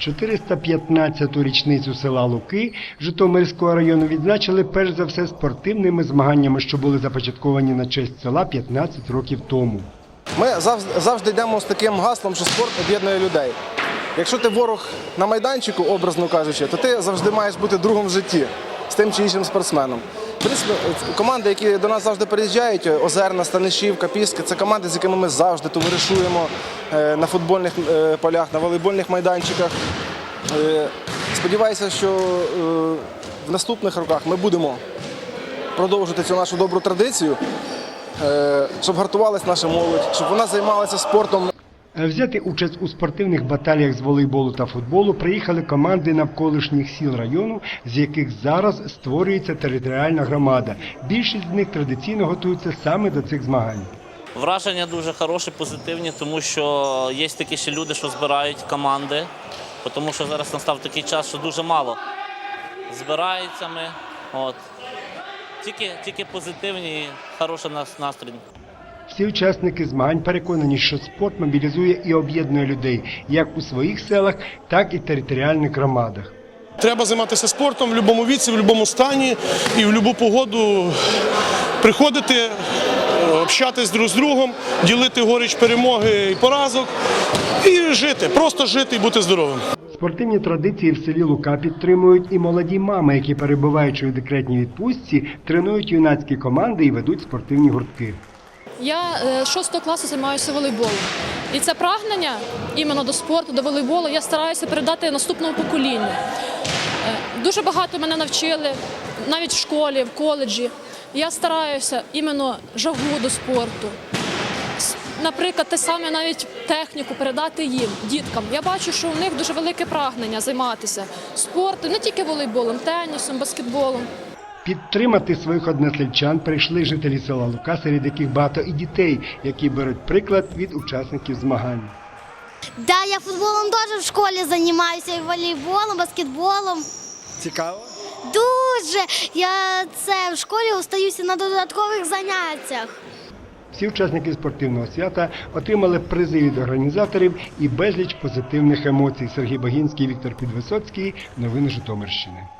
415-ту річницю села Луки Житомирського району відзначили перш за все спортивними змаганнями, що були започатковані на честь села 15 років тому. Ми завжди, йдемо з таким гаслом, що спорт об'єднує людей. Якщо ти ворог на майданчику, образно кажучи, то ти завжди маєш бути другом в житті з тим чи іншим спортсменом. Принципі, команди, які до нас завжди приїжджають, Озерна, Станишівка, Піски, це команди, з якими ми завжди товаришуємо е, на футбольних е, полях, на волейбольних майданчиках. Е, Сподіваюся, що в наступних роках ми будемо продовжувати цю нашу добру традицію, щоб гартувалась наша молодь, щоб вона займалася спортом. Е, Взяти участь у спортивних баталіях з волейболу та футболу приїхали команди навколишніх сіл району, з яких зараз створюється територіальна громада. Більшість з них традиційно готуються саме до цих змагань. Враження дуже хороші, позитивні, тому що є такі ще люди, що збирають команди, тому що зараз настав такий час, що дуже мало збираються ми. От. Тільки, тільки позитивні і хороший нас- настрій. Всі учасники змагань переконані, що спорт мобілізує і об'єднує людей як у своїх селах, так і територіальних громадах. Треба займатися спортом в будь-якому віці, в будь-якому стані і в будь-яку погоду приходити, общатись друг з другом, ділити горіч перемоги і поразок і жити, просто жити і бути здоровим. Спортивні традиції в селі Лука підтримують і молоді мами, які, перебуваючи у декретній відпустці, тренують юнацькі команди і ведуть спортивні гуртки. Я е, з 6 класу займаюся волейболом. І це прагнення іменно до спорту, до волейболу я стараюся передати наступному поколінню. Е, Дуже багато мене навчили, навіть в школі, в коледжі. Я стараюся іменно жагу до спорту. Наприклад, те саме навіть техніку передати їм, діткам. Я бачу, що у них дуже велике прагнення займатися спортом, не тільки волейболом, тенісом, баскетболом. Підтримати своїх односельчан прийшли жителі села Лука, серед яких багато і дітей, які беруть приклад від учасників змагань. Да, я футболом теж в школі займаюся, і волейболом, баскетболом. Цікаво? Дуже. Я це в школі остаюся на додаткових заняттях. Всі учасники спортивного свята отримали призи від організаторів і безліч позитивних емоцій. Сергій Багінський, Віктор Підвисоцький. Новини Житомирщини.